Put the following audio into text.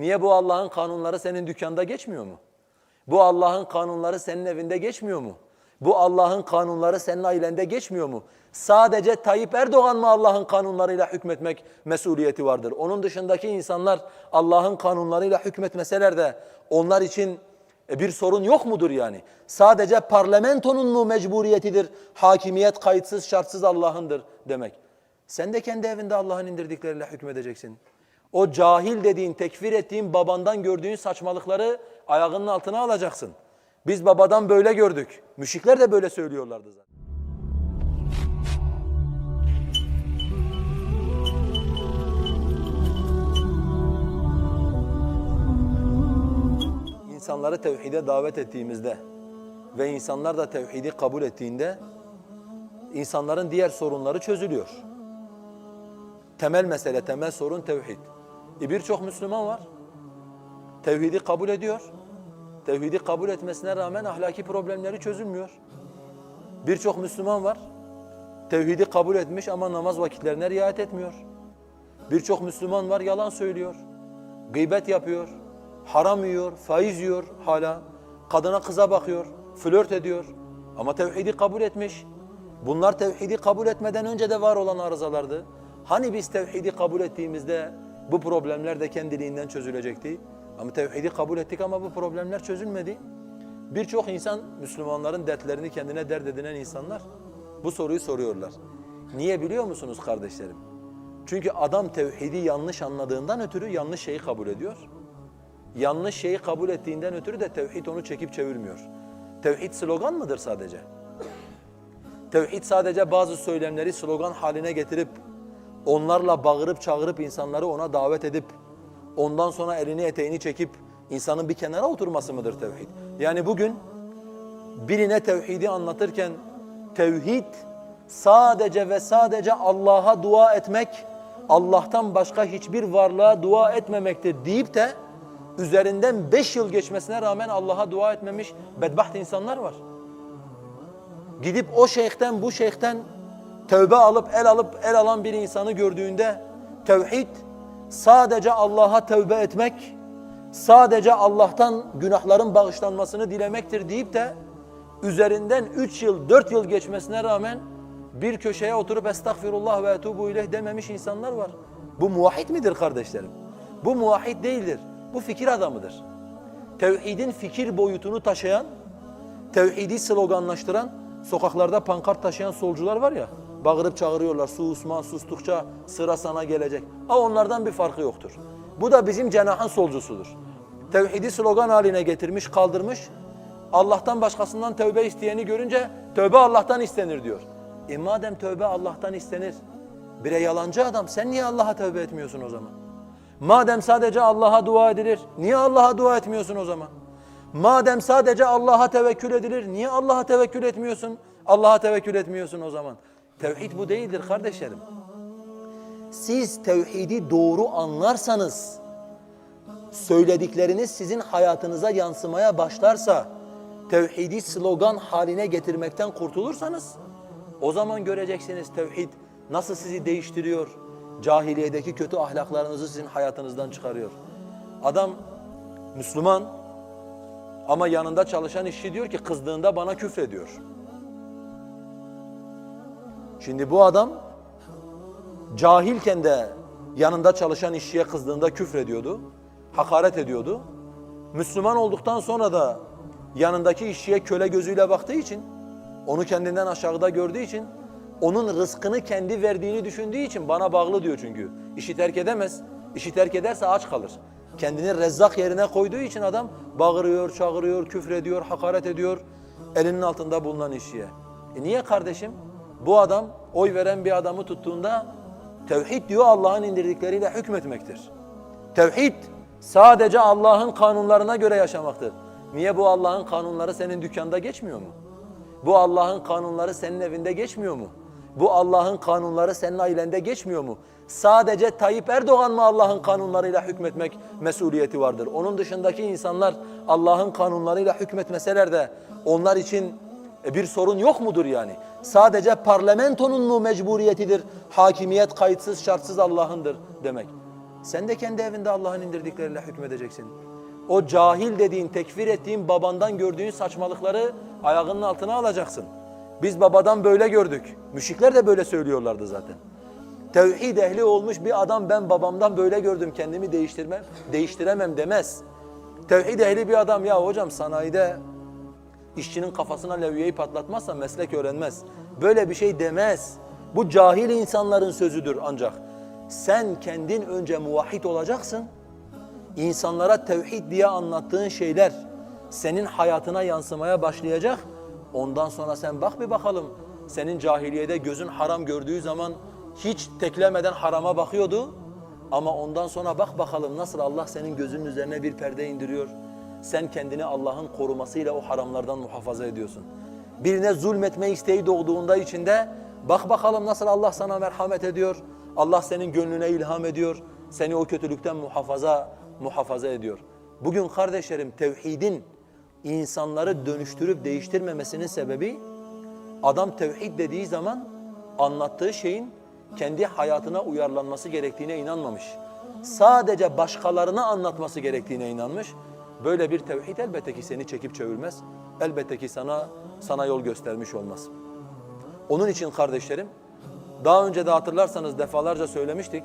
Niye bu Allah'ın kanunları senin dükkanda geçmiyor mu? Bu Allah'ın kanunları senin evinde geçmiyor mu? Bu Allah'ın kanunları senin ailende geçmiyor mu? Sadece Tayyip Erdoğan mı Allah'ın kanunlarıyla hükmetmek mesuliyeti vardır? Onun dışındaki insanlar Allah'ın kanunlarıyla hükmetmeseler de onlar için e, bir sorun yok mudur yani? Sadece parlamentonun mu mecburiyetidir? Hakimiyet kayıtsız şartsız Allah'ındır demek. Sen de kendi evinde Allah'ın indirdikleriyle hükmedeceksin. O cahil dediğin, tekfir ettiğin babandan gördüğün saçmalıkları ayağının altına alacaksın. Biz babadan böyle gördük. Müşrikler de böyle söylüyorlardı zaten. İnsanları tevhide davet ettiğimizde ve insanlar da tevhidi kabul ettiğinde insanların diğer sorunları çözülüyor. Temel mesele, temel sorun tevhid. E Birçok Müslüman var. Tevhidi kabul ediyor. Tevhidi kabul etmesine rağmen ahlaki problemleri çözülmüyor. Birçok Müslüman var. Tevhidi kabul etmiş ama namaz vakitlerine riayet etmiyor. Birçok Müslüman var yalan söylüyor. Gıybet yapıyor. Haram yiyor, faiz yiyor hala. Kadına kıza bakıyor, flört ediyor. Ama tevhidi kabul etmiş. Bunlar tevhidi kabul etmeden önce de var olan arızalardı. Hani biz tevhidi kabul ettiğimizde bu problemler de kendiliğinden çözülecekti. Ama tevhidi kabul ettik ama bu problemler çözülmedi. Birçok insan Müslümanların dertlerini kendine dert edinen insanlar bu soruyu soruyorlar. Niye biliyor musunuz kardeşlerim? Çünkü adam tevhidi yanlış anladığından ötürü yanlış şeyi kabul ediyor. Yanlış şeyi kabul ettiğinden ötürü de tevhid onu çekip çevirmiyor. Tevhid slogan mıdır sadece? Tevhid sadece bazı söylemleri slogan haline getirip onlarla bağırıp çağırıp insanları ona davet edip ondan sonra elini eteğini çekip insanın bir kenara oturması mıdır tevhid? Yani bugün birine tevhidi anlatırken tevhid sadece ve sadece Allah'a dua etmek, Allah'tan başka hiçbir varlığa dua etmemektir deyip de üzerinden beş yıl geçmesine rağmen Allah'a dua etmemiş bedbaht insanlar var. Gidip o şeyhten bu şeyhten tövbe alıp el alıp el alan bir insanı gördüğünde tevhid sadece Allah'a tövbe etmek, sadece Allah'tan günahların bağışlanmasını dilemektir deyip de üzerinden üç yıl, dört yıl geçmesine rağmen bir köşeye oturup estağfirullah ve etubu ileyh dememiş insanlar var. Bu muvahhid midir kardeşlerim? Bu muvahhid değildir. Bu fikir adamıdır. Tevhidin fikir boyutunu taşıyan, tevhidi sloganlaştıran, sokaklarda pankart taşıyan solcular var ya, bağırıp çağırıyorlar, su Osman sustukça sıra sana gelecek. Ha onlardan bir farkı yoktur. Bu da bizim cenahın solcusudur. Tevhidi slogan haline getirmiş, kaldırmış. Allah'tan başkasından tövbe isteyeni görünce tövbe Allah'tan istenir diyor. E madem tövbe Allah'tan istenir, bire yalancı adam sen niye Allah'a tövbe etmiyorsun o zaman? Madem sadece Allah'a dua edilir, niye Allah'a dua etmiyorsun o zaman? Madem sadece Allah'a tevekkül edilir, niye Allah'a tevekkül etmiyorsun? Allah'a tevekkül etmiyorsun o zaman. Tevhid bu değildir kardeşlerim. Siz tevhidi doğru anlarsanız, söyledikleriniz sizin hayatınıza yansımaya başlarsa, tevhidi slogan haline getirmekten kurtulursanız, o zaman göreceksiniz tevhid nasıl sizi değiştiriyor, cahiliyedeki kötü ahlaklarınızı sizin hayatınızdan çıkarıyor. Adam Müslüman ama yanında çalışan işçi diyor ki kızdığında bana küfrediyor. Şimdi bu adam cahilken de yanında çalışan işçiye kızdığında küfrediyordu, hakaret ediyordu. Müslüman olduktan sonra da yanındaki işçiye köle gözüyle baktığı için, onu kendinden aşağıda gördüğü için onun rızkını kendi verdiğini düşündüğü için bana bağlı diyor çünkü. İşi terk edemez. İşi terk ederse aç kalır. Kendini rezzak yerine koyduğu için adam bağırıyor, çağırıyor, küfrediyor, hakaret ediyor elinin altında bulunan işçiye. E niye kardeşim? Bu adam oy veren bir adamı tuttuğunda tevhid diyor Allah'ın indirdikleriyle hükmetmektir. Tevhid sadece Allah'ın kanunlarına göre yaşamaktır. Niye bu Allah'ın kanunları senin dükkanda geçmiyor mu? Bu Allah'ın kanunları senin evinde geçmiyor mu? Bu Allah'ın kanunları senin ailende geçmiyor mu? Sadece Tayyip Erdoğan mı Allah'ın kanunlarıyla hükmetmek mesuliyeti vardır? Onun dışındaki insanlar Allah'ın kanunlarıyla hükmetmeseler de onlar için e, bir sorun yok mudur yani? Sadece parlamentonun mu mecburiyetidir? Hakimiyet kayıtsız şartsız Allah'ındır demek. Sen de kendi evinde Allah'ın indirdikleriyle hükmedeceksin. O cahil dediğin, tekfir ettiğin babandan gördüğün saçmalıkları ayağının altına alacaksın. Biz babadan böyle gördük. Müşrikler de böyle söylüyorlardı zaten. Tevhid ehli olmuş bir adam ben babamdan böyle gördüm kendimi değiştirmem, değiştiremem demez. Tevhid ehli bir adam ya hocam sanayide işçinin kafasına levyeyi patlatmazsa meslek öğrenmez. Böyle bir şey demez. Bu cahil insanların sözüdür ancak. Sen kendin önce muvahhid olacaksın. İnsanlara tevhid diye anlattığın şeyler senin hayatına yansımaya başlayacak. Ondan sonra sen bak bir bakalım. Senin cahiliyede gözün haram gördüğü zaman hiç teklemeden harama bakıyordu. Ama ondan sonra bak bakalım nasıl Allah senin gözünün üzerine bir perde indiriyor. Sen kendini Allah'ın korumasıyla o haramlardan muhafaza ediyorsun. Birine zulmetme isteği doğduğunda içinde bak bakalım nasıl Allah sana merhamet ediyor. Allah senin gönlüne ilham ediyor. Seni o kötülükten muhafaza muhafaza ediyor. Bugün kardeşlerim tevhidin insanları dönüştürüp değiştirmemesinin sebebi adam tevhid dediği zaman anlattığı şeyin kendi hayatına uyarlanması gerektiğine inanmamış. Sadece başkalarına anlatması gerektiğine inanmış. Böyle bir tevhid elbette ki seni çekip çevirmez. Elbette ki sana sana yol göstermiş olmaz. Onun için kardeşlerim daha önce de hatırlarsanız defalarca söylemiştik.